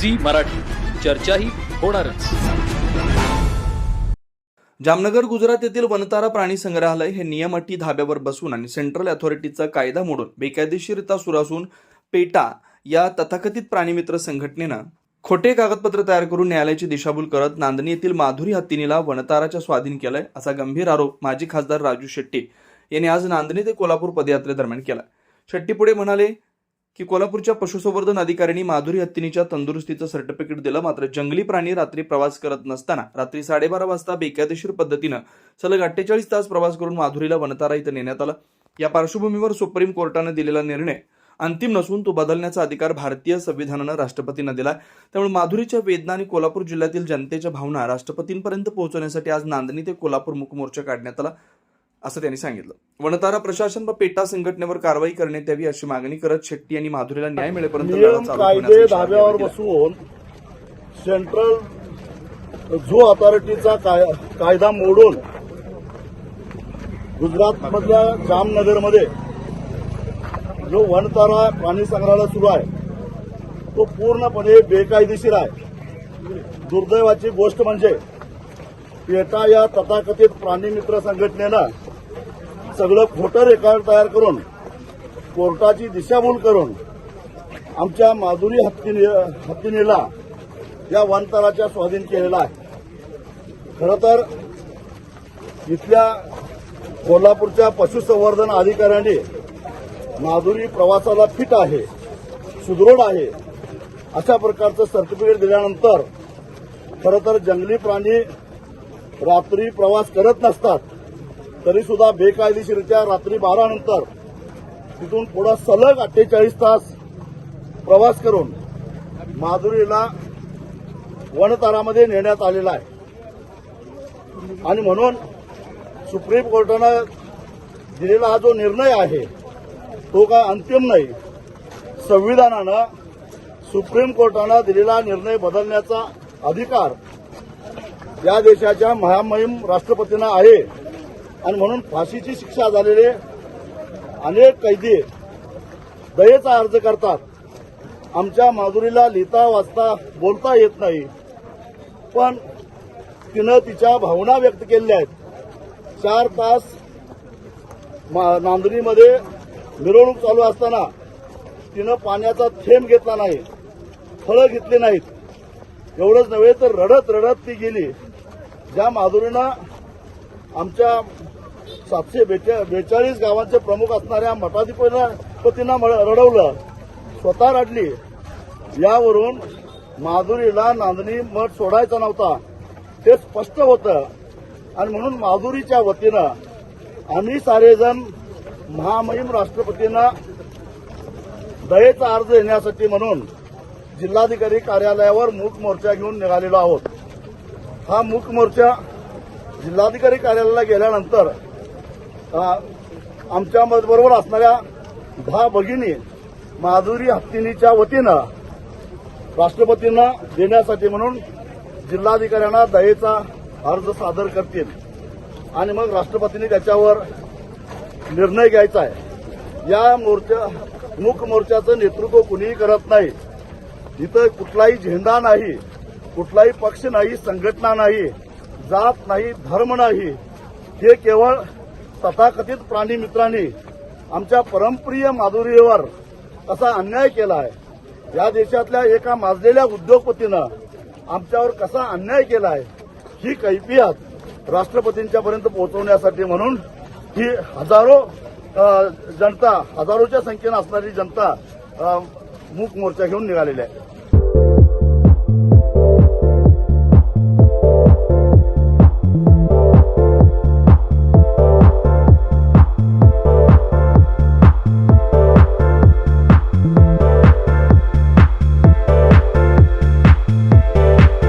Zee Marathi. चर्चाही होणारच. जामनगर गुजरात येथील वनतारा प्राणी संग्रहालय हे नियम अटी धाब्यावर बसून आणि सेंट्रल अथॉरिटीचा कायदा मोडून बेकायदेशीरता सुरू असून पेटा या तथाकथित प्राणीमित्र संघटनेनं खोटे कागदपत्र तयार करून न्यायालयाची दिशाभूल करत नांदणी येथील माधुरी हत्तीनीला वनताराच्या स्वाधीन केलंय असा गंभीर आरोप माजी खासदार राजू शेट्टी यांनी आज नांदणी ते कोल्हापूर पदयात्रेदरम्यान केला शेट्टी पुढे म्हणाले की कोल्हापूरच्या पशुसंवर्धन अधिकाऱ्यांनी माधुरी हत्तीनीच्या तंदुरुस्तीचं सर्टिफिकेट दिलं. मात्र जंगली प्राणी रात्री प्रवास करत नसताना रात्री साडेबारा वाजता बेकायदेशीर पद्धतीनं सलग अठ्ठेचाळीस तास प्रवास करून माधुरीला वनतारा इथं नेण्यात आलं. या पार्श्वभूमीवर सुप्रीम कोर्टानं दिलेला निर्णय अंतिम नसून तो बदलण्याचा अधिकार भारतीय संविधानानं राष्ट्रपतींना दिला त्यामुळे माधुरीच्या वेदना आणि कोल्हापूर जिल्ह्यातील जनतेच्या भावना राष्ट्रपतींपर्यंत पोहोचवण्यासाठी आज नांदणी ते कोल्हापूर मुखमोर्चा काढण्यात आला. असं त्यांनी सांगितलं वनतारा प्रशासन व पेटा संघटनेवर कारवाई करण्यात यावी अशी मागणी करत शेट्टी यांनी माधुरीला न्याय मिळेपर्यंत कायदे धाब्यावर. बसवून सेंट्रल झू अथॉरिटीचा काय- कायदा मोडून गुजरात मधल्या जामनगरमध्ये जो वनतारा प्राणी संग्रहालय सुरू आहे तो पूर्णपणे बेकायदेशीर आहे दुर्दैवाची गोष्ट म्हणजे पेटा या तथाकथित प्राणीमित्र संघटनेनं सगळं खोटं रेकॉर्ड तयार करून कोर्टाची दिशाभूल करून आमच्या माधुरी हत्तीने हत्तीनेला या वनतराच्या स्वाधीन केलेला आहे. खरं तर इथल्या कोल्हापूरच्या पशुसंवर्धन अधिकाऱ्यांनी माधुरी प्रवासाला फिट आहे सुदृढ आहे अशा प्रकारचं सर्टिफिकेट दिल्यानंतर खरं तर जंगली प्राणी रात्री प्रवास करत नसतात. तरी सुद्धा बेकायदेशीरित्या रात्री बारा नंतर तिथून पुढे सलग अठ्ठेचाळीस तास प्रवास करून माधुरीला वनतारामध्ये नेण्यात आलेला आहे. आणि म्हणून सुप्रीम कोर्टानं दिलेला हा जो निर्णय आहे तो काय अंतिम नाही. संविधानानं सुप्रीम कोर्टानं दिलेला निर्णय बदलण्याचा अधिकार या देशाच्या महामहिम राष्ट्रपतींना आहे. आणि म्हणून फाशीची शिक्षा झालेले अनेक कैदी दयेचा अर्ज करतात. आमच्या माधुरीला लिहिता वाचता बोलता येत नाही. पण तिनं तिच्या भावना व्यक्त केलेल्या आहेत. चार तास मा- नांदणीमध्ये मिरवणूक चालू असताना तिनं पाण्याचा थेंब घेतला नाही फळं घेतली नाहीत. एवढंच नव्हे तर रडत रडत ती गेली. ज्या माधुरीनं आमच्या सातशे बेचा बेचाळीस गावांचे प्रमुख असणाऱ्या मठाधिपतींना रडवलं. स्वतः रडली. यावरून माधुरीला नांदणी मठ सोडायचा नव्हता. ते स्पष्ट होतं. आणि म्हणून माधुरीच्या वतीनं आम्ही सारेजण महामहिम राष्ट्रपतींना दयेचा अर्ज देण्यासाठी म्हणून जिल्हाधिकारी कार्यालयावर मूक मोर्चा घेऊन निघालेलो आहोत. हा मूक मोर्चा जिल्हाधिकारी कार्यालयाला गेल्यानंतर आमच्या बरोबर असणाऱ्या दहा भगिनी माधुरी हत्तीनीच्या वतीनं राष्ट्रपतींना देण्यासाठी म्हणून जिल्हाधिकाऱ्यांना दयेचा अर्ज सादर करतील. आणि मग राष्ट्रपतींनी त्याच्यावर निर्णय घ्यायचा आहे. या मोर्चा मूक मोर्चाचं नेतृत्व कुणीही करत नाही. इथं कुठलाही झेंडा नाही कुठलाही पक्ष नाही संघटना नाही. जात नाही धर्म नाही हे केवळ तथाकथित प्राणी मित्रांनी आमच्या परमप्रिय माधुरीवर असा अन्याय केला आहे. या देशातल्या एका माजलेल्या उद्योगपतीनं आमच्यावर कसा अन्याय केला आहे ही कैफियत राष्ट्रपतींच्यापर्यंत पोहोचवण्यासाठी म्हणून ही हजारो जनता हजारोच्या संख्येनं असणारी जनता मूक मोर्चा घेऊन निघालेली आहे.